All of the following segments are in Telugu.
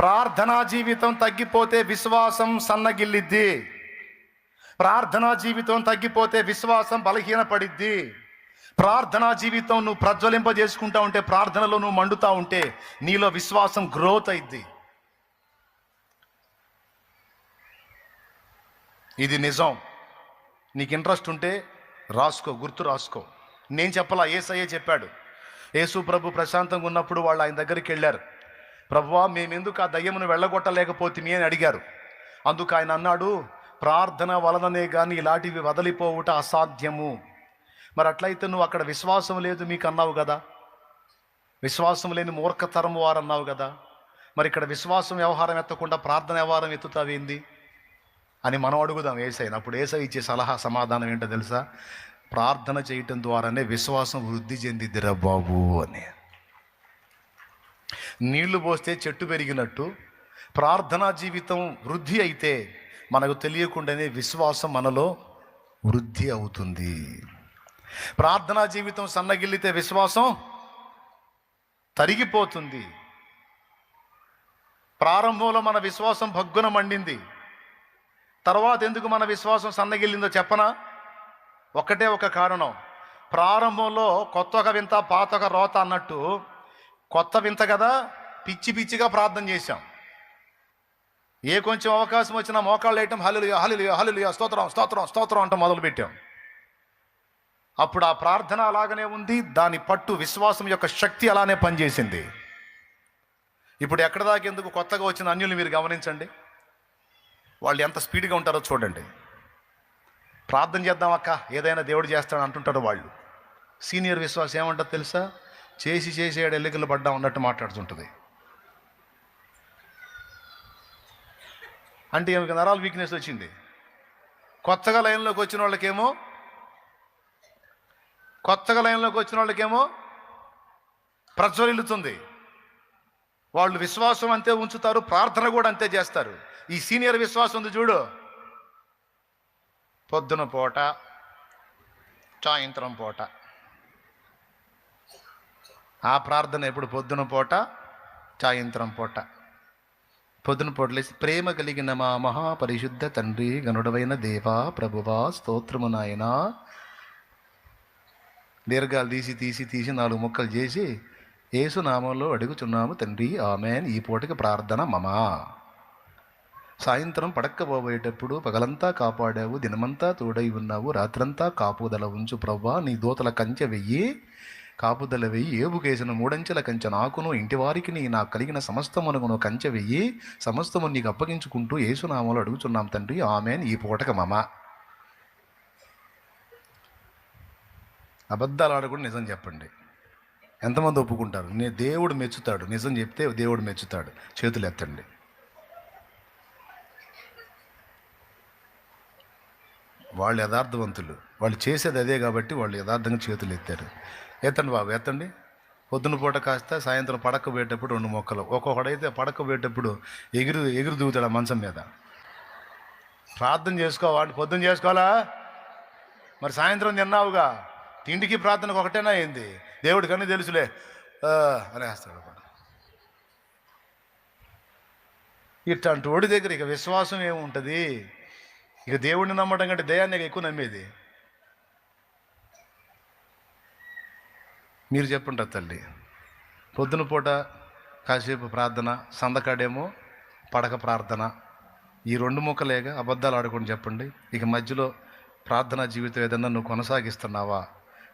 ప్రార్థనా జీవితం తగ్గిపోతే విశ్వాసం సన్నగిల్లిద్ది. ప్రార్థనా జీవితం తగ్గిపోతే విశ్వాసం బలహీనపడిద్ది. ప్రార్థనా జీవితం నువ్వు ప్రజ్వలింపజేసుకుంటా ఉంటే ప్రార్థనలో నువ్వు మండుతా ఉంటే నీలో విశ్వాసం గ్రోత్ అయిద్ది. ఇది నిజం. నీకు ఇంట్రెస్ట్ ఉంటే రాసుకో గుర్తు రాసుకో. నేను చెప్పలా ఏసయ్యే చెప్పాడు. యేసు ప్రభు ప్రశాంతంగా ఉన్నప్పుడు వాళ్ళు ఆయన దగ్గరికి వెళ్ళారు. ప్రభువా మేమెందుకు ఆ దయ్యమును వెళ్ళగొట్టలేకపోతే అని అడిగారు. అందుకు ఆయన అన్నాడు ప్రార్థన వలననే కానీ ఇలాంటివి వదిలిపోవుట అసాధ్యము. మరి అట్లయితే నువ్వు అక్కడ విశ్వాసం లేదు మీకు అన్నావు కదా విశ్వాసం లేని మూర్ఖతరం వారు అన్నావు కదా మరి ఇక్కడ విశ్వాసం వ్యవహారం ఎత్తకుండా ప్రార్థన వ్యవహారం ఎత్తుతావేంది అని మనం అడుగుదాం ఏసైన. అప్పుడు ఏసై ఇచ్చే సలహా సమాధానం ఏంటో తెలుసా? ప్రార్థన చేయటం ద్వారానే విశ్వాసం వృద్ధి చెందిద్దిరా బాబు అని. నీళ్ళు పోస్తే చెట్టు పెరిగినట్టు ప్రార్థనా జీవితం వృద్ధి అయితే మనకు తెలియకుండానే విశ్వాసం మనలో వృద్ధి అవుతుంది. ప్రార్థనా జీవితం సన్నగిల్లితే విశ్వాసం తరిగిపోతుంది. ప్రారంభంలో మన విశ్వాసం భగ్గున మండింది. తర్వాత ఎందుకు మన విశ్వాసం సన్నగిల్లిందో చెప్పనా? ఒకటే ఒక కారణం. ప్రారంభంలో కొత్త ఒక వింత పాత ఒక రోత అన్నట్టు కొత్త వింత కదా? పిచ్చి పిచ్చిగా ప్రార్థన చేశాం. ఏ కొంచెం అవకాశం వచ్చినా మోకాళ్ళు వేయటం హలులుయ హలులుయ హలులుయ స్తోత్రం స్తోత్రం స్తోత్రం అంట మొదలుపెట్టాం. అప్పుడు ఆ ప్రార్థన అలాగనే ఉంది దాని పట్టు విశ్వాసం యొక్క శక్తి అలానే పనిచేసింది. ఇప్పుడు ఎక్కడ దాకేందుకు కొత్తగా వచ్చిన అన్యులు మీరు గమనించండి. వాళ్ళు ఎంత స్పీడ్గా ఉంటారో చూడండి. ప్రార్థన చేద్దాం అక్క ఏదైనా దేవుడు చేస్తాడు అంటుంటారు వాళ్ళు. సీనియర్ విశ్వాసం ఏమంటారు తెలుసా? చేసి చేసేడు ఎల్లికలు పడ్డా ఉన్నట్టు మాట్లాడుతుంటుంది. అంటే ఏమి నరాల వీక్నెస్ వచ్చింది. కొత్తగా లైన్లోకి వచ్చిన వాళ్ళకేమో? కొత్తగా లైన్లోకి వచ్చిన వాళ్ళకేమో? ప్రజ్వలిల్లుతుంది. వాళ్ళు విశ్వాసం అంతే ఉంచుతారు ప్రార్థన కూడా అంతే చేస్తారు. ఈ సీనియర్ విశ్వాసం ఉంది చూడు. పొద్దున పూట సాయంత్రం పూట ఆ ప్రార్థన ఎప్పుడు? పొద్దున పూట సాయంత్రం పూట. పొద్దున పూట లేచి ప్రేమ కలిగిన మా మహాపరిశుద్ధ తండ్రి గనుడవైన దేవా ప్రభువా స్తోత్రము నాయన. దీర్ఘాలు తీసి తీసి తీసి నాలుగు ముక్కలు చేసి ఏసునామంలో అడుగుచున్నాము తండ్రి. ఆమెన్. ఈ పూటకి ప్రార్థన మమా. సాయంత్రం పడక్కబోయేటప్పుడు పగలంతా కాపాడావు దినమంతా తోడై ఉన్నావు రాత్రంతా కాపుదల ఉంచు ప్రవ్వా. నీ దూతల కంచె వెయ్యి కాపుదల వెయ్యి ఏబుకేసిన మూడంచెల కంచె నాకును ఇంటివారికి నీ నాకు కలిగిన సమస్తమునకును కంచె వెయ్యి సమస్తము నీకు అప్పగించుకుంటూ యేసునామలు అడుగుచున్నాం తండ్రి. ఆమె ఈ పూటక మమ. అబద్ధాలు ఆడకుండా నిజం చెప్పండి. ఎంతమంది ఒప్పుకుంటారు? నే దేవుడు మెచ్చుతాడు. నిజం చెప్తే దేవుడు మెచ్చుతాడు. చేతులు ఎత్తండి. వాళ్ళు యథార్థవంతులు. వాళ్ళు చేసేది అదే కాబట్టి వాళ్ళు యథార్థంగా చేతులు ఎత్తారు. ఎత్తండి బాబు ఎత్తండి. పొద్దున పూట కాస్త సాయంత్రం పడక పోయేటప్పుడు రెండు మొక్కలు. ఒక్కొక్కడైతే పడక పోయేటప్పుడు ఎగురు ఎగురు దిగుతాడు ఆ మంచం మీద. ప్రార్థన చేసుకోవాలి పొద్దున చేసుకోవాలా? మరి సాయంత్రం తిన్నావుగా? తిండికి ప్రార్థనకు ఒకటేనా అయింది దేవుడికి తెలుసులే. ఆ, అనేస్తాడు ఇట్లాంటి వాడి దగ్గర ఇక విశ్వాసం ఏముంటుంది? ఇక దేవుడిని నమ్మడం కంటే దయాన్ని ఎక్కువ నమ్మేది. మీరు చెప్పండి తల్లి. పొద్దున పూట కాసేపు ప్రార్థన సందకాడేమో పడక ప్రార్థన. ఈ రెండు ముక్కలేగా అబద్ధాలు ఆడుకొని చెప్పండి. ఇక మధ్యలో ప్రార్థనా జీవితం ఏదన్నా నువ్వు కొనసాగిస్తున్నావా?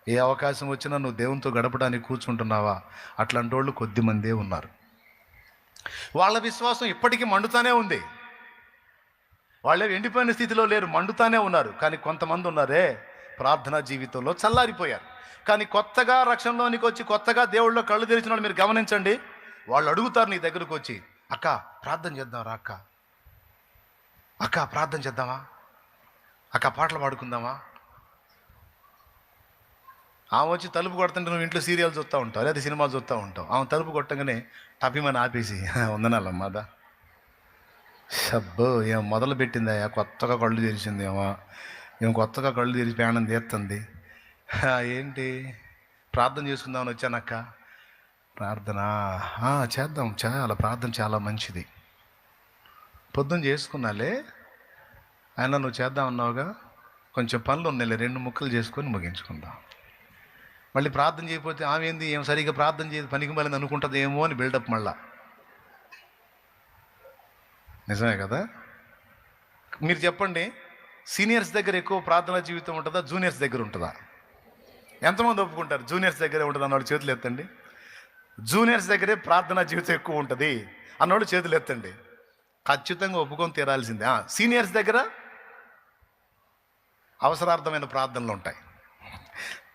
ఏ అవకాశం వచ్చినా నువ్వు దేవునితో గడపడానికి కూర్చుంటున్నావా? అట్లాంటి వాళ్ళు కొద్దిమందే ఉన్నారు. వాళ్ళ విశ్వాసం ఇప్పటికీ మండుతానే ఉంది. వాళ్ళే ఎండిపోయిన స్థితిలో లేరు మండుతానే ఉన్నారు. కానీ కొంతమంది ఉన్నారే ప్రార్థనా జీవితంలో చల్లారిపోయారు. కానీ కొత్తగా రక్షణలోనికి వచ్చి కొత్తగా దేవుళ్ళలో కళ్ళు తెరిచిన వాళ్ళు మీరు గమనించండి. వాళ్ళు అడుగుతారు నీ దగ్గరకు వచ్చి అక్క ప్రార్థన చేద్దాం రా అక్క. అక్క ప్రార్థన చేద్దామా? అక్క పాటలు పాడుకుందామా? ఆమె వచ్చి తలుపు కొడుతుంటే నువ్వు ఇంట్లో సీరియల్ చూస్తూ ఉంటావు లేదా సినిమాలు చూస్తూ ఉంటావు. ఆమె తలుపు కొట్టగానే టపిమని ఆపేసి వందనాలమ్మాదా సబ్బో ఏం మొదలు పెట్టిందయ్యా కొత్తగా కళ్ళు తెరిచింది మేము కొత్తగా కళ్ళు తెరిచి ప్రయాణం తీస్తుంది. ఏంటి? ప్రార్థన చేసుకుందామని వచ్చానక్క ప్రార్థన? చేద్దాం. చాలా ప్రార్థన చాలా మంచిది. పొద్దున్న చేసుకున్నాలే. ఆయన నువ్వు చేద్దాం అన్నావుగా. కొంచెం పనులు ఉన్నాయి రెండు ముక్కలు చేసుకొని ముగించుకుందాం. మళ్ళీ ప్రార్థన చేయకపోతే ఆమె ఏంది? ఏం సరిగ్గా ప్రార్థన చేసి పనికి మళ్ళీ అనుకుంటుంది ఏమో అని బిల్డప్ మళ్ళా. నిజమే కదా? మీరు చెప్పండి. సీనియర్స్ దగ్గర ఎక్కువ ప్రార్థనా జీవితం ఉంటుందా? జూనియర్స్ దగ్గర ఉంటుందా? ఎంతమంది ఒప్పుకుంటారు? జూనియర్స్ దగ్గరే ఉంటుంది అన్నవాడు చేతులు ఎత్తండి. జూనియర్స్ దగ్గరే ప్రార్థనా జీవితం ఎక్కువ ఉంటుంది అన్నవాడు చేతులు ఎత్తండి. ఖచ్చితంగా ఒప్పుకొని తీరాల్సిందే. ఆ, సీనియర్స్ దగ్గర అవసరార్థమైన ప్రార్థనలు ఉంటాయి.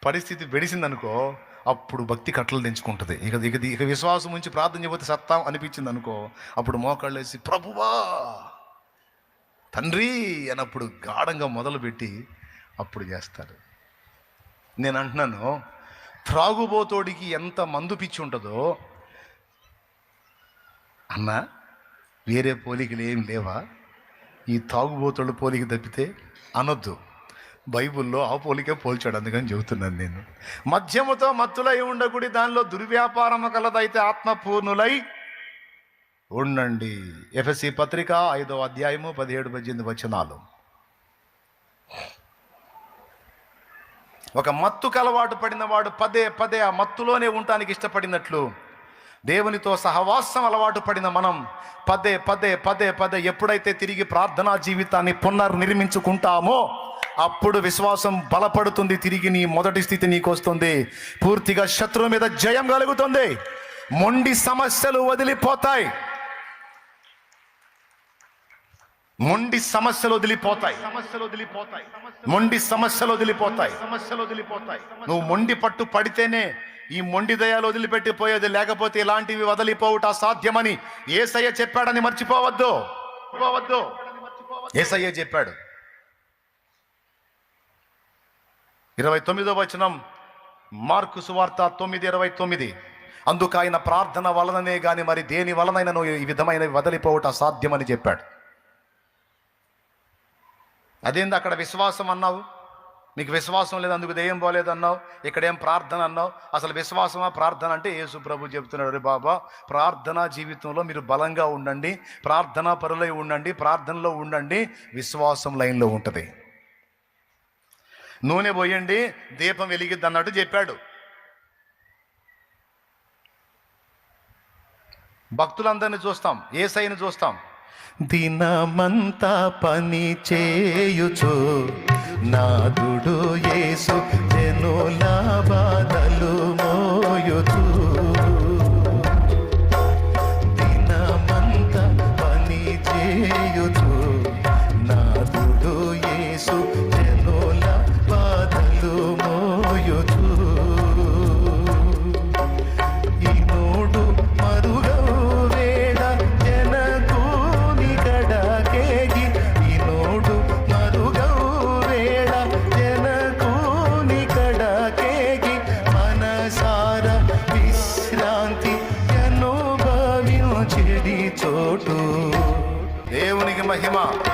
పరిస్థితి వెడిసిందనుకో అప్పుడు భక్తి కట్టలు తెంచుకుంటుంది. ఇక ఇక ఇక విశ్వాసం ఉంచి ప్రార్థన చేయబోతే సత్తాం అనిపించింది అనుకో అప్పుడు మోకాళ్ళు వేసి ప్రభువా! తండ్రి అన్నప్పుడు గాఢంగా మొదలుపెట్టి అప్పుడు చేస్తారు నేను అంటున్నాను త్రాగుబోతోడికి ఎంత మందు పిచ్చి ఉంటుందో అన్నా వేరే పోలికలు ఏం లేవా? ఈ తాగుబోతుడు పోలిక తప్పితే అనొద్దు. బైబుల్లో ఆ పోలికే పోల్చాడు అందుకని చెబుతున్నాను నేను. మద్యముతో మత్తులై ఉండకుడి దానిలో దుర్వ్యాపారము కలదైతే ఆత్మపూర్ణులై ఉండండి. ఎఫ్ఎస్సి పత్రిక ఐదో అధ్యాయము పదిహేడు పద్దెనిమిది వచనాలు. ఒక మత్తుకు అలవాటు పడిన వాడు పదే పదే ఆ మత్తులోనే ఉండటానికి ఇష్టపడినట్లు దేవునితో సహవాసం అలవాటు పడిన మనం పదే పదే పదే పదే ఎప్పుడైతే తిరిగి ప్రార్థనా జీవితాన్ని పునర్నిర్మించుకుంటామో అప్పుడు విశ్వాసం బలపడుతుంది తిరిగి నీ మొదటి స్థితి నీకు వస్తుంది పూర్తిగా శత్రువు మీద జయం కలుగుతుంది. మొండి సమస్యలు వదిలిపోతాయి. మొండి సమస్యలు వదిలిపోతాయి. సమస్యలు వదిలిపోతాయి. మొండి సమస్యలు వదిలిపోతాయి. సమస్యలు వదిలిపోతాయి. నువ్వు మొండి పట్టు పడితేనే ఈ మొండి దయాలు వదిలిపెట్టి పోయేది లేకపోతే ఇలాంటివి వదిలిపోవుట అసాధ్యమని ఏసయ్య చెప్పాడని మర్చిపోవద్దు. పోవద్దు ఏసయ్య చెప్పాడు. ఇరవై తొమ్మిదో వచనం మార్కు సువార్త తొమ్మిది ఇరవై తొమ్మిది. అందుకు ఆయన ప్రార్థన వలననే గాని మరి దేని వలనైనా ఈ విధమైన వదిలిపోవట అసాధ్యమని చెప్పాడు. అదేంది అక్కడ విశ్వాసం అన్నావు? మీకు విశ్వాసం లేదు అందుకు దెయ్యం పోలేదు అన్నావు? ప్రార్థన అన్నావు? అసలు విశ్వాసమా? ప్రార్థన అంటే యేసు ప్రభు చెబుతున్నాడు "రే బాబా ప్రార్థనా జీవితంలో మీరు బలంగా ఉండండి ప్రార్థనా పరులై ఉండండి ప్రార్థనలో ఉండండి విశ్వాసం లైన్లో ఉంటుంది. నూనె పోయండి దీపం వెలిగిద్ది అన్నట్టు చెప్పాడు. భక్తులందరినీ చూస్తాం ఏసైని చూస్తాం. దినమంతా పని చేయుచు నాదుడు యేసు జనుల బాధలు మోయుచు. దినమంతా పని చేయుచు నాదుడు యేసు ஏமா